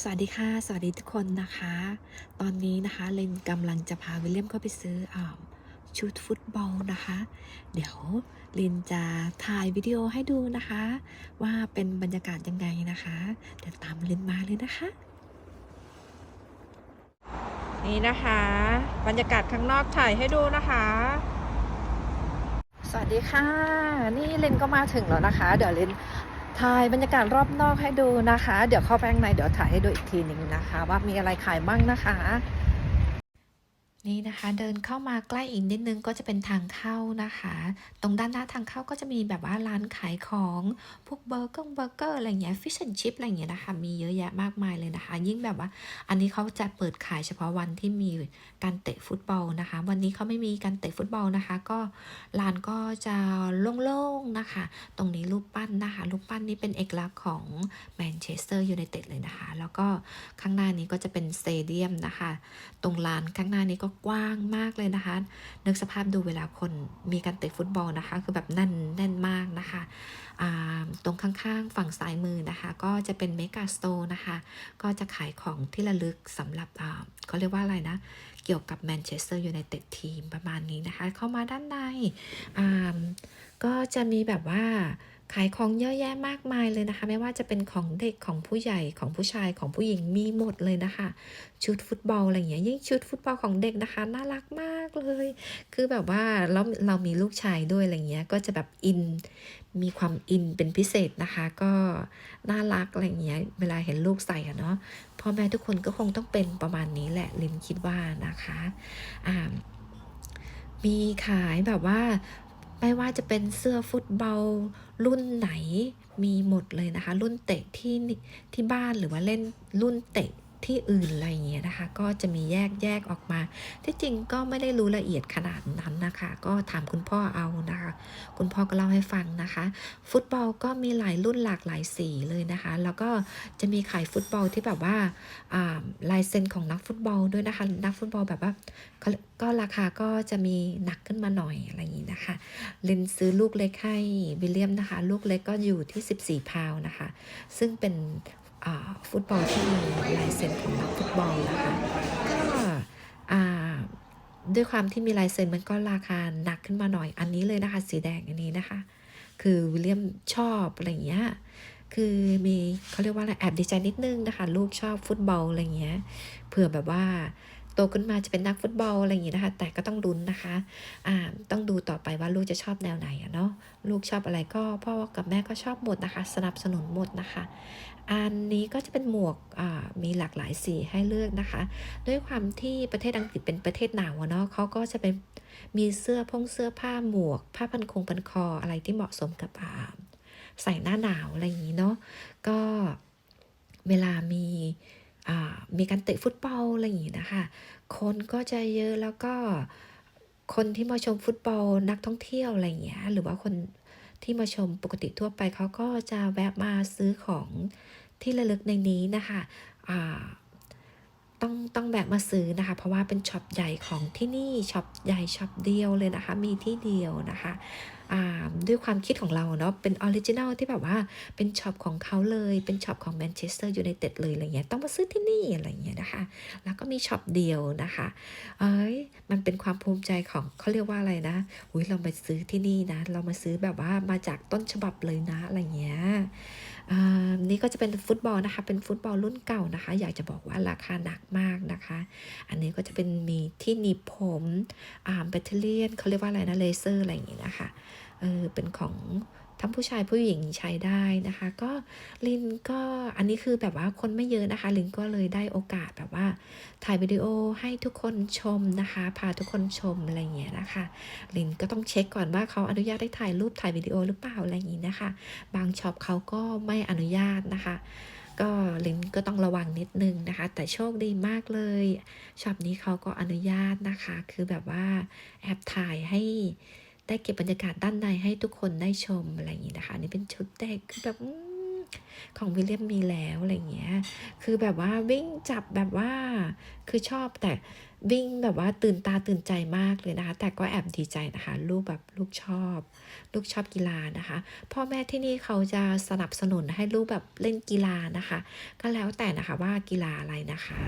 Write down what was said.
สวัสดีค่ะ สวัสดีทุกคนนะคะ ตอนนี้นะคะเลนกำลังจะพาวิลเลียมเข้าไปซื้ออชุดฟุตบอลนะคะ เดี๋ยวเลนจะถ่ายวิดีโอให้ดูนะคะ ว่าเป็นบรรยากาศยังไงนะคะ เดี๋ยวตามเลนมาเลยนะคะ นี่นะคะ บรรยากาศข้างนอกถ่ายให้ดูนะคะ สวัสดีค่ะ นี่เลนก็มาถึงแล้วนะคะ เดี๋ยวเลน ถ่ายบรรยากาศรอบนอกให้ดูนะคะ เดี๋ยวเข้าไปข้างในเดี๋ยวถ่ายให้ดูอีกทีหนึ่งนะคะ ว่ามีอะไรขายบ้างนะคะ นี่นะคะเดินเข้ามาใกล้อีกนิดนึงก็จะเป็นทางเข้านะคะ ตรงด้านหน้าทางเข้าก็จะมีแบบว่าร้านขายของพวกเบอร์เกอร์เบอร์เกอร์อะไรเงี้ยฟิชแอนชิพอะไรเงี้ยนะคะมีเยอะแยะมากมายเลยนะคะ ยิ่งแบบว่า อันนี้เขาจะเปิดขายเฉพาะวันที่มีการเตะฟุตบอลนะคะ วันนี้เขาไม่มีการเตะฟุตบอลนะคะ ก็ร้านก็จะโล่งๆนะคะ ตรงนี้รูปปั้นนะคะรูปปั้นนี้เป็นเอกลักษณ์ของแมนเชสเตอร์ยูไนเต็ดเลยนะคะ แล้วก็ข้างหน้านี้ก็จะเป็นสเตเดียมนะคะ ตรงลานข้างหน้านี้ก็กว้างมากเลยนะคะ นึกสภาพดูเวลาคนมีการเตะฟุตบอลนะคะ คือแบบแน่นแน่นมากนะคะ ตรงข้างๆ ฝั่งซ้ายมือนะคะ ก็จะเป็นเมกาสโตร์นะคะ ก็จะขายของที่ระลึกสำหรับเขาเรียกว่าอะไรนะ เกี่ยวกับแมนเชสเตอร์ยูไนเต็ดทีมประมาณนี้นะคะ เข้ามาด้านใน ก็จะมีแบบว่าขายของเยอะแยะมากมายเลยนะคะ ไม่ว่าจะเป็นของเด็กของผู้ใหญ่ของผู้ชายของผู้หญิงมีหมดเลยนะคะ ชุดฟุตบอลอะไรอย่างเงี้ยยิ่งชุดฟุตบอลของเด็กนะคะ น่ารักมากเลย คือแบบว่าเราเรามีลูกชายด้วยอะไรเงี้ยก็จะแบบอินมีความอินเป็นพิเศษนะคะ ก็น่ารักอะไรเงี้ยเวลาเห็นลูกใส่อะเนาะพ่อแม่ทุกคนก็คงต้องเป็นประมาณนี้แหละลินคิดว่านะคะอ่ามีขายแบบว่า ไม่ว่าจะเป็นเสื้อฟุตบอลรุ่นไหนมีหมดเลยนะคะ รุ่นเตะที่ที่บ้านหรือว่าเล่นรุ่นเตะ ที่อื่นอะไรอย่างเงี้ยนะคะ ก็จะมีแยกแยกออกมา ที่จริงก็ไม่ได้รู้ละเอียดขนาดนั้นนะคะ ก็ถามคุณพ่อเอานะคะ คุณพ่อก็เล่าให้ฟังนะคะ ฟุตบอลก็มีหลายรุ่นหลากหลายสีเลยนะคะ แล้วก็จะมีขายฟุตบอลที่แบบว่าลายเซ็นของนักฟุตบอลด้วยนะคะ นักฟุตบอลแบบว่าก็ราคาก็จะมีหนักขึ้นมาหน่อยอะไรอย่างนี้นะคะลินซื้อลูกเล็กให้วิลเลียมนะคะ ลูกเล็กก็อยู่ที่ 14 พาวนะคะ ซึ่งเป็น ฟุตบอลที่มีลายเซ็นของนักฟุตบอลนะคะก็ด้วยความที่มีลายเซ็นมันก็ราคาหนักขึ้นมาหน่อยอันนี้เลยนะคะ สีแดงอันนี้นะคะ คือวิลเลียมชอบอะไรอย่างเงี้ยคือมีเขาเรียกว่าอะไรแอบดีใจนิดนึงนะคะ ลูกชอบฟุตบอลอะไรเงี้ยเผื่อแบบว่า โตขึ้นมาจะเป็นนักฟุตบอลอะไรอย่างงี้นะคะ แต่ก็ต้องลุ้นนะคะอ่าต้องดูต่อไปว่าลูกจะชอบแนวไหนเนาะลูกชอบอะไรก็พ่อกับแม่ก็ชอบหมดนะคะ สนับสนุนหมดนะคะ อันนี้ก็จะเป็นหมวกมีหลากหลายสีให้เลือกนะคะ ด้วยความที่ประเทศอังกฤษเป็นประเทศหนาวเนาะเขาก็จะเป็นมีเสื้อพงเสื้อผ้าหมวก ผ้าพันคงพันคออะไรที่เหมาะสมกับใส่หน้าหนาวอะไรอย่างนี้เนาะก็เวลามี มีการเตะฟุตบอลอะไรอย่างนี้นะคะ คนก็จะเยอะแล้วก็คนที่มาชมฟุตบอลนักท่องเที่ยวอะไรอย่างเงี้ยหรือว่าคนที่มาชมปกติทั่วไปเขาก็จะแวะมาซื้อของที่ระลึกในนี้นะคะอ่า ต้องต้องแวะมาซื้อนะคะ เพราะว่าเป็นช็อปใหญ่ของที่นี่ช็อปใหญ่ช็อปเดียวเลยนะคะ มีที่เดียวนะคะด้วยความคิดของเราเนาะเป็นออริจินัลที่แบบว่าเป็นช็อปของเขาเลย เป็นช็อปของแมนเชสเตอร์ยูไนเต็ดเลยอะไรเงี้ยต้องมาซื้อที่นี่อะไรเงี้ยนะคะ แล้วก็มีช็อปเดียวนะคะเอ้ยมันเป็นความภูมิใจของเขาเรียกว่าอะไรนะอุ้ยเรามาซื้อที่นี่นะ เรามาซื้อแบบว่ามาจากต้นฉบับเลยนะอะไรเงี้ยอ่า นี่ก็จะเป็นฟุตบอลนะคะ เป็นฟุตบอลรุ่นเก่านะคะ อยากจะบอกว่าราคาหนักมากนะคะ อันนี้ก็จะเป็นมีที่หนีบผมอ่าแบตเตอรี่เขาเรียกว่าอะไรนะเลเซอร์อะไรอย่างงี้นะคะ เออเป็นของ ทั้งผู้ชายผู้หญิงใช้ได้นะคะ ก็ลินก็อันนี้คือแบบว่าคนไม่เยอะนะคะ ลินก็เลยได้โอกาสแบบว่าถ่ายวิดีโอให้ทุกคนชมนะคะ พาทุกคนชมอะไรอย่างเงี้ยนะคะ ลินก็ต้องเช็คก่อนว่าเขาอนุญาตให้ถ่ายรูปถ่ายวิดีโอหรือเปล่าอะไรอย่างงี้นะคะ บางช็อปเขาก็ไม่อนุญาตนะคะก็ลินก็ต้องระวังนิดนึงนะคะ แต่โชคดีมากเลยช็อปนี้เขาก็อนุญาตนะคะ คือแบบว่าแอบถ่ายให้ ได้เก็บบรรยากาศด้านในให้ทุกคนได้ชมอะไรอย่างนี้นะคะนี่เป็นชุดเด็กคือแบบของวิลเลียมมีแล้วอะไรอย่างเงี้ย คือแบบว่าวิ่งจับแบบว่า คือชอบแต่วิ่งแบบว่าตื่นตาตื่นใจมากเลยนะคะ แต่ก็แอบดีใจนะคะ ลูกแบบลูกชอบ ลูกชอบกีฬานะคะ พ่อแม่ที่นี่เขาจะสนับสนุนให้ลูกแบบเล่นกีฬานะคะ ก็แล้วแต่นะคะว่ากีฬาอะไรนะคะ